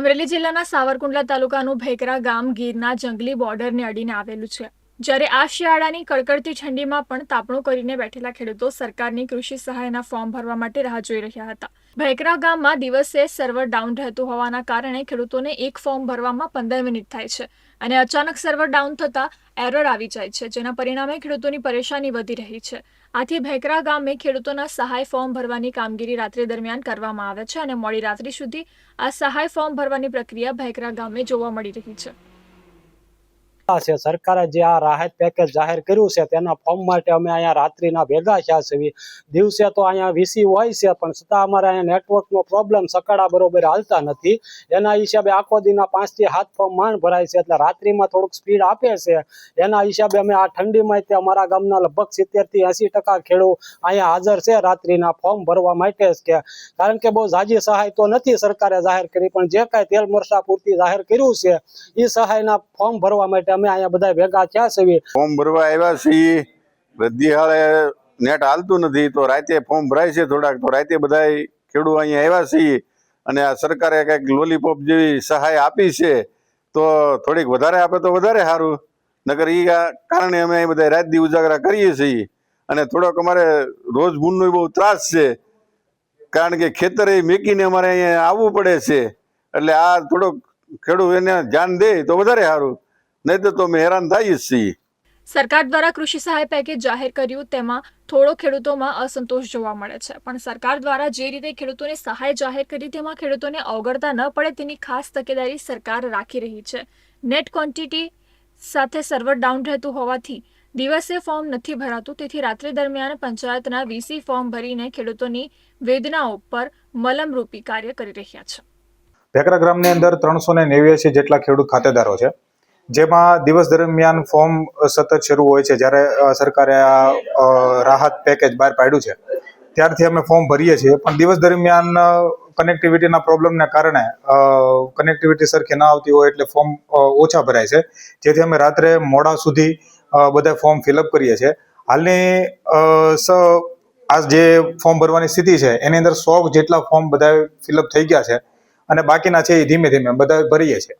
અમરેલી જિલ્લાના સાવરકુંડલા તાલુકાનું ભેકરા ગામ ગીરના જંગલી બોર્ડરને અડીને આવેલું છે. જ્યારે આ શિયાળાની કડકડતી ઠંડીમાં પણ તાપણું કરીને બેઠેલા ખેડૂતો સરકારની કૃષિ સહાયના ફોર્મ ભરવા માટે રાહ જોઈ રહ્યા હતા. ભેકરા ગામમાં દિવસે સર્વર ડાઉન રહેતું હોવાના કારણે ખેડૂતોને એક ફોર્મ ભરવામાં પંદર મિનિટ થાય છે અને અચાનક સર્વર ડાઉન થતાં એરર આવી જાય છે, જેના પરિણામે ખેડૂતોની પરેશાની વધી રહી છે. આથી ભેકરા ગામે ખેડૂતોના સહાય ફોર્મ ભરવાની કામગીરી રાત્રિ દરમિયાન કરવામાં આવે છે અને મોડી રાત્રિ સુધી આ સહાય ફોર્મ ભરવાની પ્રક્રિયા ભેકરા ગામે જોવા મળી રહી છે. છે. સરકારે જે આ રાહત પેકેજ જાહેર કર્યું છે, તેના ફોર્મ માટે અમે અહીંયા રાત્રિના ભેગા થયા છે દિવસે તો અહીંયા વીસી હોય છે, પણ છતાં અમારે અહીંયા નેટવર્કનો પ્રોબ્લેમ સકાળા બરોબર હાલતા નથી. એના હિસાબે આખો દિનના પાંચથી સાત ફોર્મ માંડ ભરાય છે, એટલે રાત્રિમાં થોડુંક સ્પીડ આપે છે. એના હિસાબે અમે આ ઠંડીમાં તે અમારા ગામના લગભગ સિત્તેરથી એંસી ટકા ખેડૂત અહીંયા હાજર છે રાત્રિના ફોર્મ ભરવા માટે કે. કારણ કે બહુ જાજી સહાય તો નથી સરકારે જાહેર કરી, પણ જે કાંઈ તેલ મરસા પૂરતી જાહેર કર્યું છે એ સહાયના ફોર્મ ભરવા માટે અમે અહીંયા બધા ભેગા થયા છે ફોર્મ ભરવા આવ્યા છીએ. બધી હાળે નેટ હાલતું નથી, તો રાતે ફોર્મ ભરાય છે થોડાક, તો રાતે બધા ખેડૂત અહીંયા આવ્યા છીએ. અને આ સરકારે કંઈક લોલીપોપ જેવી સહાય આપી છે, તો થોડીક વધારે આપે તો વધારે સારું. નગર એ કારણે અમે બધા રાત દી ઉજાગરા કરીએ છીએ. અને થોડોક અમારે રોજ ભૂનનો બહુ ત્રાસ છે. કારણ કે ખેતરે મેકીને અમારે અહીંયા આવવું પડે છે. એટલે આ થોડોક ખેડૂત એને ધ્યાન દે તો વધારે સારું. નહીં તો અમે હેરાન થઈએ જ છીએ. સરકાર દ્વારા કૃષિ સહાય પેકેજ જાહેર કર્યું તેમાં થોડો ખેડૂતોમાં અસંતોષ જોવા મળે છે. પણ સરકાર દ્વારા જે રીતે ખેડૂતોને સહાય જાહેર કરી તેમાં ખેડૂતોને અવગણતા ન પડે તેની ખાસ તકેદારી સરકાર રાખી રહી છે. નેટ ક્વોન્ટિટી સાથે સર્વર ડાઉન રહેતું હોવાથી દિવસે ફોર્મ નથી ભરાતું. તેથી રાત્રિ દરમિયાન પંચાયતના વીસી ફોર્મ ભરીને ખેડૂતોની વેદનાઓ પર મલમરૂપી કાર્ય કરી રહ્યા છે. ભેકરા ગ્રામની અંદર ત્રણસો ને નેવ્યાસી જેટલા ખેડૂત ખાતેદારો છે. જેમાં દિવસ દરમિયાન ફોર્મ સતત શરૂ હોય છે. જ્યારે સરકારે આ રાહત પેકેજ બહાર પાડ્યું છે, ત્યારથી અમે ફોર્મ ભરીએ છીએ. પણ દિવસ દરમિયાન કનેક્ટિવિટીના પ્રોબ્લેમને કારણે કનેક્ટિવિટી સરખી ના આવતી હોય એટલે ફોર્મ ઓછા ભરાય છે. જેથી અમે રાત્રે મોડા સુધી બધા ફોર્મ ફિલઅપ કરીએ છીએ. હાલની આ જે ફોર્મ ભરવાની સ્થિતિ છે, એની અંદર સો જેટલા ફોર્મ બધા ફિલઅપ થઈ ગયા છે. અને બાકીના છે એ ધીમે ધીમે બધા ભરીએ છીએ.